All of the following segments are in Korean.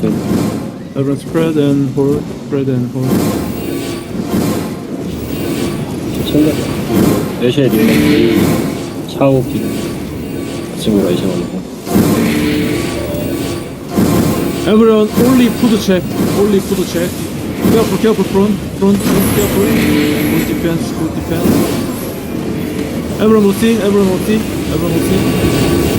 Everyone spread and hold, spread and hold. 챙겨. 레시에 릴레이, 샤오핑. 친구가 이제 오고. Everyone only food check, only food check. Careful, careful, front, front, front, careful. Good defense, good defense. Everyone will see, everyone will see, everyone will see.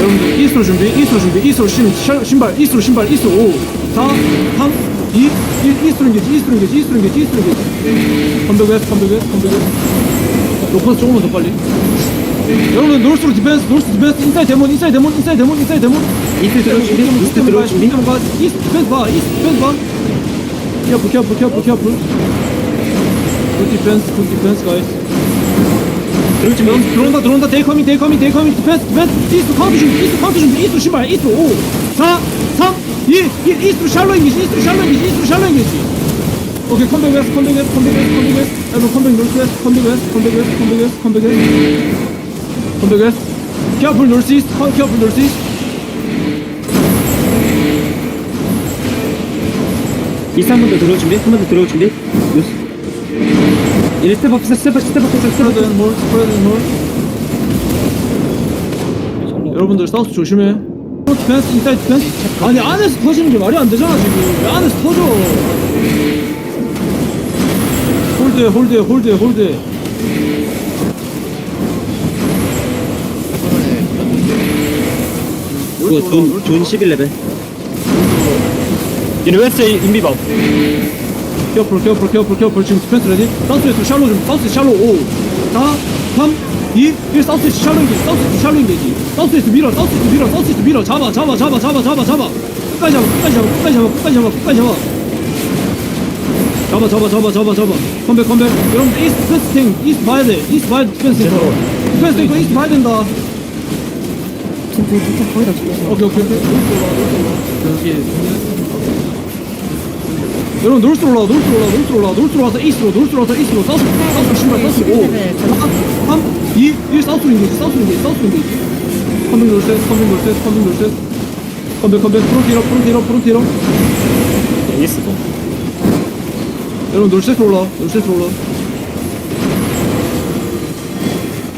여러분들 이스로 준비, 이스로 준비, 이스로 신, 신- 신발, 이스로 신발, 이스로 5, 4, 3, 2, 1, 이스로 인게지, 이스로 인게지, 이스로 인게지, 이스로 인게지. 컴백 웨스트, 컴백 웨스트, 컴백 웨스트. 로커스 조금만 더 빨리. 여러분 노스로 디펜스, 노스 디펜스, 인사이드 데몬, 인사이드 데몬, 인사이드 데몬, 인사이드 데몬. 이스트 들어올 준비, 이스트 들어올 준비. 이스트 디펜스 봐, 이스트 디펜스 봐. Careful, careful, careful, careful. Good defense, good defense, guys. 들어올 준비. 여러분 들어온다, 들어온다. They coming, they coming, they coming. Defense, defense. 이스트 카운트 준비, 이스트 카운트 준비, 이스트 신발, 이스트 5, 4, 3, 2, 1. 이스트 샬로 인기지, 이스트 샬로 인기지, 이스트 샬로 인기지. 오케이, 컴백 웨스트, 컴백 웨스트, 컴백 웨스트, 컴백 웨스트. 여러분 컴백 노스 웨스트, 컴백 웨스트, 컴백 웨스트, 컴백 웨스트, 컴백 웨스트. 컴백. Careful north east, careful north east. 이스트 한번 더 들어올 준비. 한 번 더 들어올 준비. 뉴스. 이제 스텝 업, 스텝 업, 스텝 업, 스텝 업, 스프레드 스텝업. 앤 홀, 스프레드 앤 홀. 여러분들 사우스 조심해. 디펜스, 인사이드 디펜스. 아니 안에서 터지는 게 말이 안 되잖아 지금. 왜 안에서 터져? 홀드해, 홀드해, 홀드해, 홀드해. 그거 돈, 돈 11레벨. 유니버스 인비밥 케어풀, 케어풀, 케어풀, 케어풀. 지금 디펜스 레디. 사우스에서 샬로 좀. 사우스 샬로 5, 4, 3, 2, 1. 사우스에서 샬로 인게지. 사우스에서 샬로 인게지. 사우스에서 밀어, 사우스에서 밀어, 사우스에서 밀어. 잡아, 잡아, 잡아, 잡아, 잡아, 잡아. 끝까지 잡아, 끝까지 잡아, 끝까지 잡아, 끝까지 잡아, 끝까지 잡아. 잡아 잡아 잡아 잡아 잡아 컴백 컴백 여러분 이스트 디펜스 탱 이스트 봐야 돼 이스트 봐야 돼 디펜스 탱 디펜스 탱 이스트 봐야 된다 오케이 오케이 오케이 여기 여러분 노스로 올라 노스로 올라 노스로 올라 노스로 와서 이스트로 노스로 와서 이스트로 사우스 사우스 신발 사우스 5 4 3 2 1 사우스로 인게지 사우스로 인게지 사우스로 인게지 컴백 놀셋 컴백 놀셋 컴백 놀셋. 컴백 컴백 프론티러 프론티러 프론티러 이스도 여러분 놀셋으로 올라 놀셋으로 올라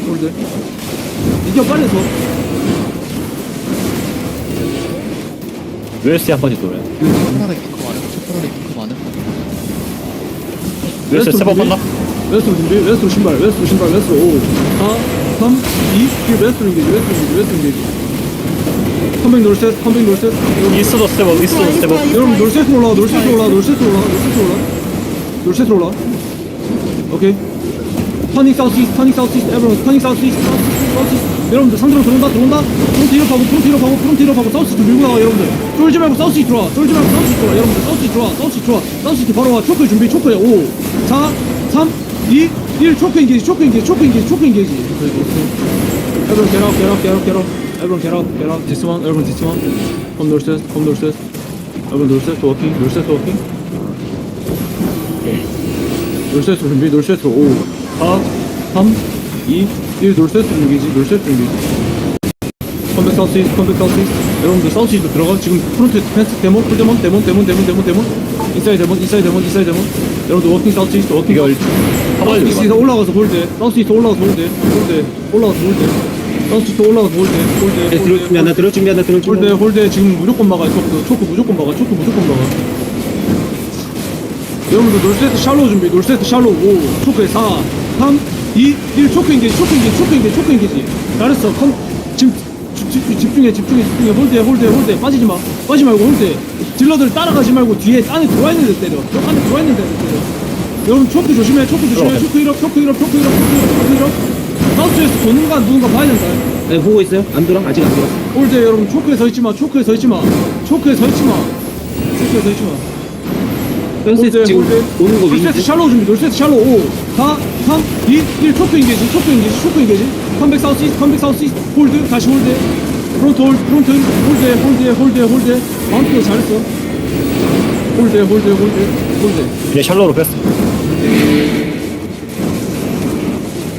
홀드 이겨 빨리 서. 웨스트 한 번씩 돌아요 웨스트 스텝업 한다 웨스트로 준비? 웨스트로 신발 웨스트로 신발 웨스트로 5 4 3 2 1 웨스트로 인게지 웨스트로 인게지 웨스트로 인게지 컴백 놀셋 컴백 놀셋. 이스도 스텝업 이스도 스텝업 여러분 놀셋으로 올라 놀셋으로 올라 놀셋으로 올라 놀셋으로 올라 놀셋으로 올라 오케이. 터닝 사우스 이스트 터닝 사우스 이스트 에브런 터닝 사우스 이스트 사우스 이스트 사우스 이스트 여러분들 상대로 들어온다 들어온다 프론트 힐업하고 프론트 힐업하고 프론트 힐업하고 사우스 이스트 밀고 나와 여러분들 쫄지 말고 사우스 이스트 들어와 쫄지 말고 사우스 이스트 들어와 여러분들 사우스 이스트 들어와 사우스 이스트 들어와 사우스 이스트 바로 와 초크 준비 초크에 5 4 3 2 1 초크 인게지 초크 인게지 초크 인게지 초크 인게지 Everyone get out, get out, get out, get out. Everyone get out, get out. This one, everyone this one. Come north, come north. Everyone north, walking, north, walking. 놀셋으로 준비, 놀셋으로 5, 4, 3, 2, 1, 놀셋으로 준비지, 놀셋으로 준비지. 컴백 사우스 이스트, 컴백 사우스 이스트. 여러분들 사우스 이스트 들어가. 지금 프론트 디펜스 데몬, 풀 데몬, 데몬, 데몬, 데몬, 데몬, 데몬. 인사이드 데몬, 인사이드 데몬, 인사이드 데몬. 여러분들 워킹 사우스 이스트, 워킹 이스트. 사우스 이스트 올라가서 홀드. 사우스 이스트 올라가서 홀드. 홀드. 올라가서 홀드. 사우스 이스트 올라가서. 홀드. 네, 들어올 준비 하나, 들어올 준비 하나, 들어올 준비 하나. 홀대 지금 무조건 막아 초크 초크 무조건 막아 초크 무조건 막아 여러분들 놀세트 샬로 준비 놀세트 샬로 5 초크에 4 3 2 1 초크 인게지 초크 인게지 초크 인게지 초크 인게지 잘했어 컴 지금 집- 집- 집중해 집중해 집중해 홀대 홀대 홀대 빠지지 마 빠지지 말고 홀대 딜러들 따라가지 말고 뒤에 안에 들어와 있는 데 때려 저 안에 들어와 있는 데 때려 여러분 초크 조심해 초크 조심해 초크 1업 초크 1업 초크 1업 초크 1업 초크 1업 사우스에서 도는가 누군가 봐야 된다 네, 보고 있어요? 안 돌아? 아직 안 돌아. 홀대 여러분 초크에 서 있지 마. 초크에 서 있지 마. 초크에 서 있지 마. 초크에 서 있지 마. 현세 지금 오는 거 놀세트 위치. 샬로 준비. 놀세트 샬로 5, 4, 3, 2, 1. 초크 인게지. 초크 인게지. 초크 인게지. 컴백 사우스 이스트. 컴백 사우스 이스트. 홀드. 다시 홀드. 프론트 홀드. 프론트 홀드. 홀드. 홀드. 홀드. 마운트 잘했어. 홀드. 홀드. 홀드. 홀드. 이제 샬로로 뺐어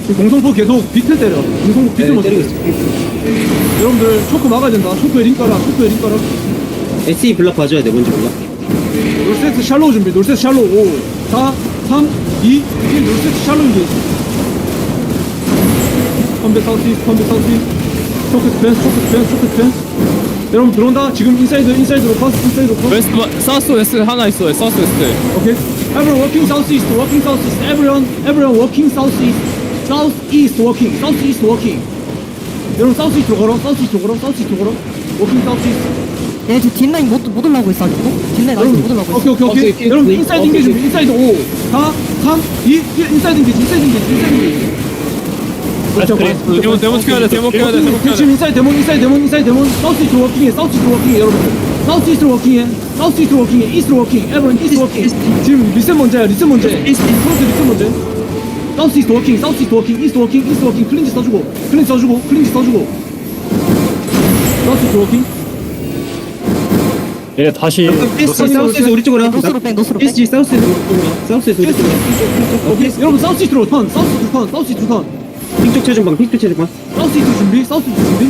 지금 공성포 계속 비틀 때려. 공성포 비틀 네, 못 때리고. 있어. 여러분들 초크 막아야 된다. 초크에 링 깔아. 초크에 링 깔아. SE 블락 봐줘야 돼 뭔지 몰라 놀세트 샬로우 준비 놀세트 샬로우 5 4 3 2 1 놀세트 샬로우 인게이지 컴백 사우스 컴백 사우스 초크 펜스 초크 펜스 초크 펜스 여러분 들어온다 지금 인사이드 인사이드로 커스 인사이드로 커스 웨스트 사우스 웨스트 하나 있어요 사우스 웨스트 Okay. Everyone walking southeast, walking southeast. Everyone, everyone walking southeast, southeast walking, southeast walking. 여러분 southeast로 걸어, southeast로 걸어, southeast로 걸어. Walking southeast. 얘 지금 뒷라인 못, 못 올라오고 있어 아직도? 뒷라인 아직 못 올라오고 있어 오케이 오케이 오케이. 여러분 인사이드 인게이지, 인사이드 5, 4, 3, 2, 1. 인사이드 인게이지, 인사이드 인게이지, 인사이드 인게이지. 그렇죠. 데몬 데몬 켜야 돼 데몬 켜야 돼 데몬 켜야 지금 돼 인사이드 데몬, 인사이드 데몬, 인사이드 데몬. 사우스 이스트 워킹해, 사우스 이스트 워킹해 여러분들. 사우스 이스트 워킹해, 사우스 이스트 워킹해, 이스트 워킹. 에브런 이스트 워킹. 지금 리셋 먼저야, 리셋 먼저. 프론트 리셋 먼저. 사우스 이스트 워킹, 사우스 이스트 워킹, 이스트 워킹, 이스트 워킹, 클린지 써주고, 클린지 써주고, 클린지 써주고. 사우스 이스트 워킹. 얘 다시 PSG 사우스에서 우리 쪽으로 와 노스로 PSG 사우스에서 우리 쪽으로 와 사우스에서 우리 쪽으로 와 오케이. 여러분 사우스 이스트로 턴, 사우스 턴, 사우스 턴. 핑쪽 체중방 핑쪽 체중방 사우스 준비, 사우스 준비.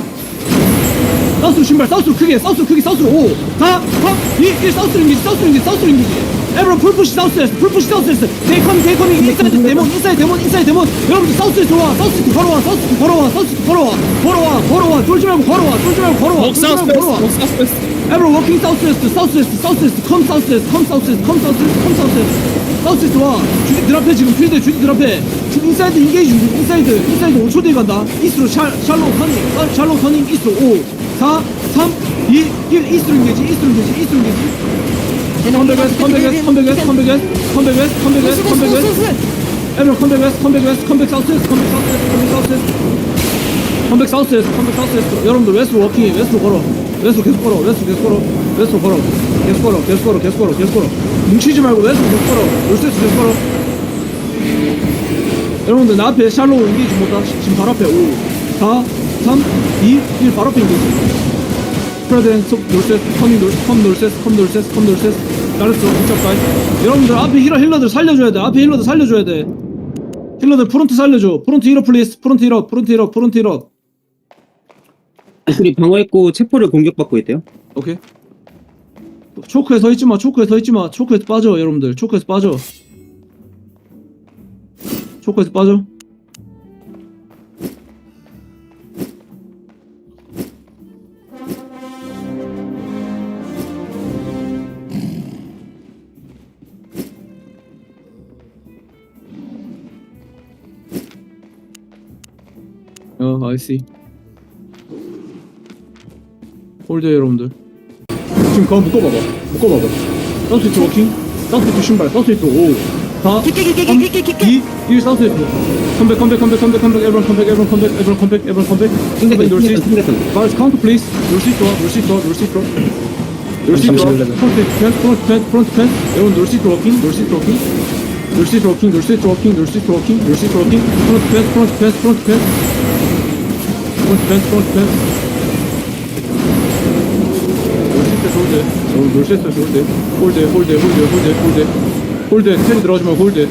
사우스로 신발, 사우스로 크게, 사우스로 크게, 사우스로 5, 4, 3, 2, 1, 사우스로 인기지, 사우스로 인기지, 사우스로 인기지. 에브런 풀푸시 사우스에스, 풀푸시 사우스에스. 데이컴, 데이컴이 인사이드 데몬, 인사이드 데몬, 인사이드 데몬. 여러분들 사우스에서 와, 사우스에서 걸어와, 사우스에서 걸어와, 사우스에서 걸어와, 걸어와, 걸어와, 쫄지 말고 걸어와, 쫄지 말고 걸어와, 목 쫄지 사우스 말고 웨스트 걸어와. 목 사우스 웨스트 Everyone walking southwest, southwest, southwest, come southwest, come southwest, come southwest, come southwest. southwest 와. 들 앞에 지금 필드 주디 들 앞에. 지금 인사이드 인게이지. 인사이드, 인사이드 5초 뒤에 간다. 이스트로 샬, 샬로우 터닝, 아, 샬로우 터닝 이스트로 5, 4, 3, 2, 1. 이스트로 인게이지, 이스트로 인게이지, 이스트로 인게이지. 컴백웨스, 컴백웨스, 컴백웨스, 컴백웨스, 컴백웨스, 컴백웨스, 컴백웨스. Come back southwest, come back southwest, come back southwest. 컴백 사우스에서 컴백 사우스에서 여러분들 웨스트로 워킹해 웨스트로 걸어 웨스트로 계속 걸어 웨스트로 계속 걸어 웨스트로 걸어. 계속 걸어 계속 걸어 계속 걸어 계속 걸어. 뭉치지 말고 웨스트로 계속 걸어. 올스에서 계속 걸어. 여러분들 나 앞에 샬로우 인게이지 못다 지금 바로 앞에. 5 4 3 2 1 바로 앞에 인게이지. 스프레드 속 놀세스 컴 놀세스 컴 놀세스 컴 놀세스 컴 놀세스 잘했어 붙잡가 여러분들 앞에 힐러 힐러들 살려줘야 돼. 앞에 힐러들 살려줘야 돼. 힐러들 프론트 살려줘. 프론트 힐업 플리스 프론트 힐업 프론트 힐업 프론트 힐업 우리 방어했고 체포를 공격받고 있대요 오케이. 초크에 서 있지 마. 초크에 서 있지 마. 초크에서 빠져, 여러분들. 초크에서 빠져. 초크에서 빠져. 어, see. 홀드 여러분들. 지금 그거 묶어봐봐. 묶어봐봐. 사우스이트 워킹. 사우스이트 신발. 사우스이트 5. 4. 깊게, 깊게, 3, 깊게, 깊게. 2. 1. 사우스이트. 컴백, 컴백, 컴백, 컴백, 컴백. 에브런 컴백, 에브런 컴백, 에브런 컴백, 에브런 컴백. 컴백, 놀시. 바르스 카운트 플리즈. 놀시 좋아, 놀시 좋아, 놀시 좋아. 놀시 좋아. 프론트 펜스, 프론트 펜스, 프론트 펜스. 여러분 놀시 워킹, 놀시 워킹. 놀시 워킹, 놀시 워킹, 놀시 워킹, 놀시 워킹. 프론트 펜스, 프론트 펜스, 프론트 펜스. 프론트 펜스, 프론트 펜스. 놀시트 홀드. 어 놀시트 홀드? 홀드 홀드 홀드 홀드 홀드. 홀드 테리 들어가지마 홀드.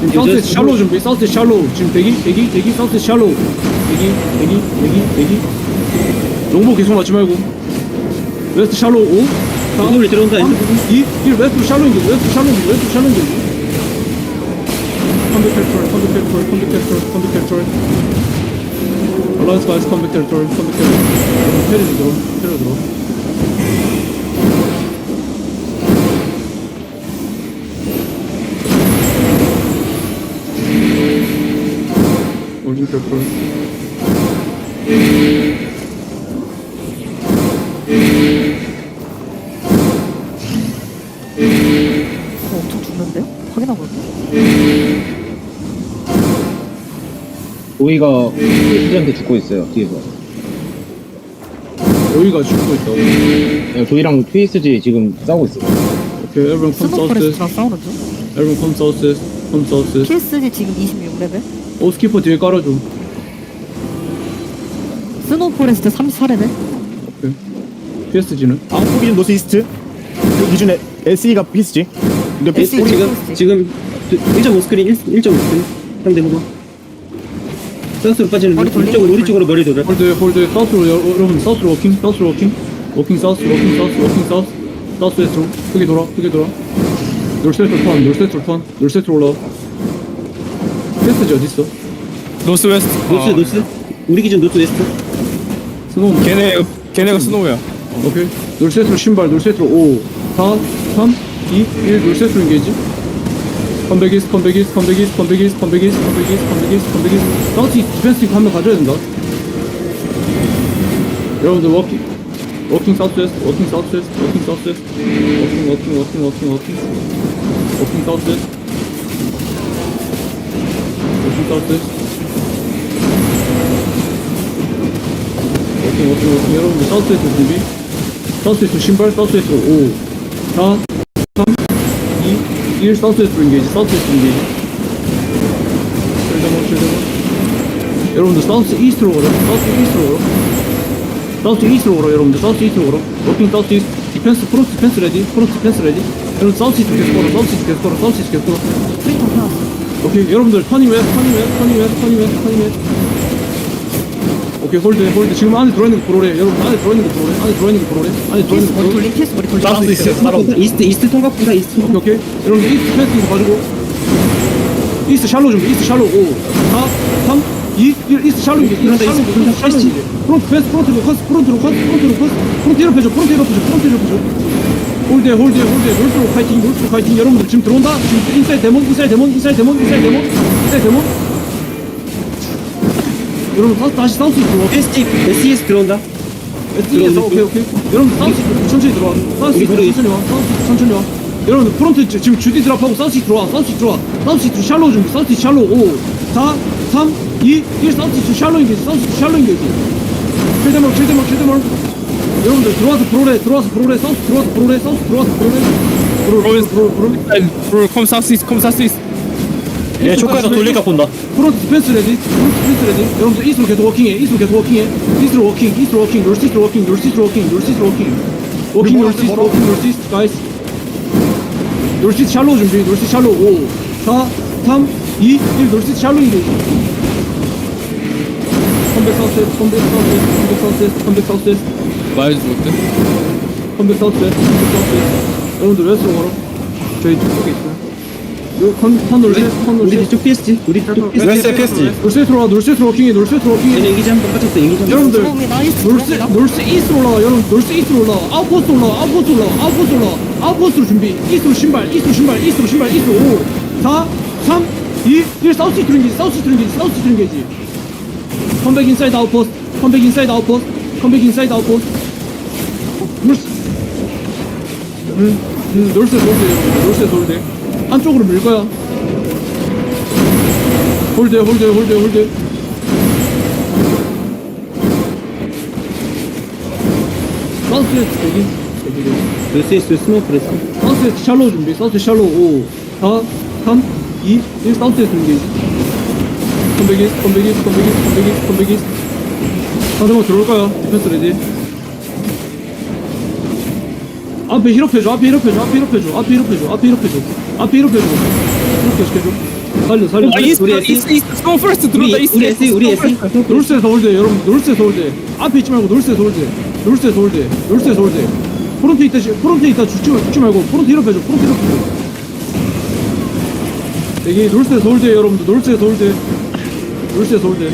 지금 사우스 샬로우 준비 사우스 샬로우. 지금 대기 대기 대기 사우스 샬로우. 대기 대기 대기 대기. 롱보 계속 맞지 말고. 웨스트 샬로우 5 4 우리 들어온다, 3 2 1 웨스트 샬로우인지 웨스트 샬로우인지 웨스트 샬로우인지 컴백 팩토리 컴백 팩토리 컴백 팩토리 컴백 팩토리 Alliance guys, come back territory, come back territory. 테리 들어, 테리 들어. 올린 territory. 어, 엄청 죽는데요? 확인하고 올게 도희가 피지한테 죽고 있어요 뒤에서 여기가 죽고 있다. 네, 도희랑 트위스지 지금 싸우고 있어요 오케이, 싸우는 Everyone come south this. Come south this. PSG 지금 26레벨 오스키퍼 뒤에 깔아줘. 스노포레스트 34레벨 오케이. PSG는? 아웃포 기준 노스 이스트 그 기준 에 SE가 PSG 근데 우리 지금 지금 1.5 스크린 1.5 스크린 상대 후보 사우스로 빠지는 머리 우리 돌리고 쪽으로 우리. 쪽으로 머리 돌려. 홀드 홀드 사우스로 여- 여러분 사우스로 워킹 사우스로 워킹. 워킹 사우스 워킹 사우스 워킹 사우스. 사우스 웨스트로 크게 돌아 크게 돌아. 놀세트로 턴 놀세트로 턴 놀세트로 올라와. 패스지 어딨어? 노스 웨스트. 노스 어, 노스? 우리 기준 노스 웨스트? 스노우. 걔네 걔네가 스노우야. 오케이. 놀세트로 신발 놀세트로 5 4 3 2 1 놀세트로 인게이지 컴백이스 컴백이스 컴백이스 컴백이스 컴백이스 컴백이스 컴백이스 컴백이스. 사우스 디펜스 팀 한명 가져야 된다. 여러분들 워킹. 워킹 사우스 웨스트 워킹 사우스 웨스트 워킹 사우스 웨스트. 워킹 워킹 워킹 워킹 워킹. 워킹 사우스 웨스트. 워킹 사우스 웨스트. 워킹 워킹 워킹. 여러분들 사우스 웨스트 준비? 사우스 웨스트 신발 사우스 웨스트 5 4 3 2 1 사우스 웨스트 인게이지 사우스 웨스트 인게이지. 킬데몬 킬데몬 여러분들 사우스 이스트로 걸어 사우스 이스트로 걸어 사우스 이스트로 걸어 여러분들 사우스 이스트로 걸어 워킹 사우스 이스트 디펜스 프론트 디펜스 레디 프론트 디펜스 레디. 여러분 사우스 이스트 계속 걸어 사우스 이스트 계속 걸어 사우스 이스트 계속 걸어. 오케이 여러분들 터닝 웨스트 터닝 웨스트 터닝 웨스트 터닝 웨스트 터닝 웨스트 오케이 홀드 홀드. 지금 안에 들어있는 거 브로래. 여러분 안에 들어있는 거 브로래. 안에 들어있는 거 브로래. 안에 들어있는 거 브로래. PS 머리 돌림. 사우스 이스트 이스트 이스트 통과보다 이스트 오케이 오케이. 여러분들 이스트 패스 이거 가지고. 이스트 샬로 준비 이스트 샬로. 5 4 3 2 1 이스트 샬로 이게 이스트 샬로 이스트 샬로 이게 프론트 패스 프론트로 커스 프론트로 커스 프론트로 커스. 프론트 이렇게 줘 프론트 이렇게 줘 프론트 이렇게 줘. 홀드에 홀드에 홀드에 놀스로 파이팅 놀스로 파이팅. 여러분들 지금 들어온다? 지금 인사이드 데몬 인사이드 데몬 인사이드 데몬 인사이드 데몬 인사이드 데몬 여러분 다시 다시 사우스 들어와 ST SES 들어온다 SE에서 오케이 오케이 여러분 사우스 천천히 들어와 사우스 천천히 와 사우스 천천히 와 여러분 프론트 지- 지금 주디 드랍하고 사우스 들어와 사우스 들어와 사우스 두 샬로 준비 사우스 샬로 5 4 3 2 1 사우스 두 샬로 인게지 사우스 두 샬로 인게지 킬데몰 킬데몰 킬데몰 여러분들 들어와서 브로레 들어와서 브로레 사우스 들어와서 브로레 사우스 들어와서 브로레 브로레 브로레 브로레 브로 컴 사우스 컴 사우스. 얘 초카에서 돌릴까 본다. 프론트 디펜스 레디 프론트 디펜스 레디. 여러분들 이스로 계속 워킹해 이스로 계속 워킹해. 이스로 워킹 이스로 워킹 이스로 워킹 이스로 워킹 이스로 워킹. 워킹 이스로 워킹 놀스 이스트 가이스. 놀스 이스트 샬로 준비 놀스 이스트 샬로. 5 4 3 2 1 놀스 이스트 샬로 인게이지 컴백 사우스 컴백 사우스 컴백 사우스 컴백 사우스. 많이 죽었대. 컴백 사우스 컴백 사우스. 여러분들 웨스트로 걸어. 저희 쪽에 있어요 컨 놀스 컨 우리 놀스 뒤쪽 PSG 우리 뒤쪽 PSG 웨스트 PSG 놀스로 와 놀스로 워킹해 놀스로 워킹해. 얘네 얘기 좀 똑같았어 얘기 좀 여러분들 들어오면 나이스. 놀스 놀스 이스트로 올라와 여러분. 놀스 이스트로 올라와. 아웃포스트 올라와 아웃포스트 올라와 아웃포스트 올라와. 아웃포스트로 준비. 이스트로 신발 이스트로 신발 이스트로 신발 이스트로 5 4 3 2 1 사우스 이스트로 인게지 사우스 이스트로 인게지 사우스 이스트로 인게지. 컴백 인사이드 아웃포스트 컴백 인사이드 아웃포스트 컴백 인사이드 아웃포스트. 놀스 음, 음 놀스 여러분들 놀스 돌대 안쪽으로 밀 거야. 홀드 홀드 홀드 홀드. 사우스 대기 대기. 대기 SES 스모크 프레스 사우스 샬로 준비. 사우스 샬로 5 4 3 2 1 사우스 준비. 컴백이스 컴백이스 컴백이스 컴백이스 컴백이스 상대방 들어올 거야. 디펜스 레디 앞에 힐업해줘 앞에 힐업해줘 앞에 힐업해줘 앞에 힐업해줘 앞에 힐업해줘. 앞에 힐업해줘. 이렇게 시켜줘. 살려 살려 아 이스트 우리 이스트 스노우 퍼스트 우리 들어온다 이스트. 우리 SE 놀스에서 홀대 여러분 놀스에서 홀대 앞에 있지 말고 놀스에서 홀대 놀스에서 홀대 놀스에서 홀대 프론트 있다 시- 프론트 있다 죽지, 말- 죽지 말고 프론트 힐업해줘 프론트 힐업해줘. 여기 놀스에서 홀대 여러분들 놀스에서 홀대 놀스에서 홀대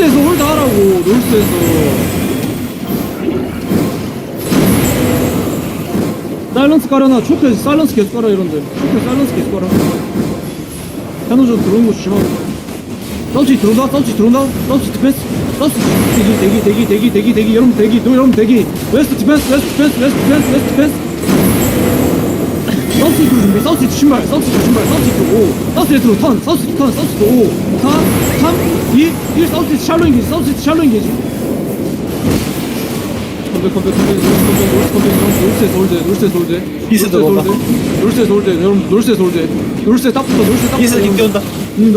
놀스에서 홀드 하라고 놀스에서. 사일런스 깔아놔. 초크에 사일런스 계속 깔아 이런데 초크에 사일런스 계속 깔아. 캐노저 들어오는 거 조심하고. 사우치 들어온다 사우치 들어온다. 사우치 디펜스 사우치 대기 대기 대기 대기 대기 대기 여러분 대기 너 여러분 대기. 웨스트 디펜스 웨스트 디펜스 웨스트 디펜스 웨스트 디펜스. 사우스 이트로 준비 이트 신발 이트 신발 이트 5 사우스 이트로 턴 이트 턴5 4 3, 2, 1 사우스이스트 샬로 인게지 사우스이스트 샬로 인게지. 컴백 컴백 컴백 컴백 컴백 컴백 롤세 돌제 롤세 돌제. 이스트 돌제 롤세 돌제 여러분 롤세 돌제. 롤세 딱 붙어 롤세 딱 붙어. 이스 인게 온다. 음,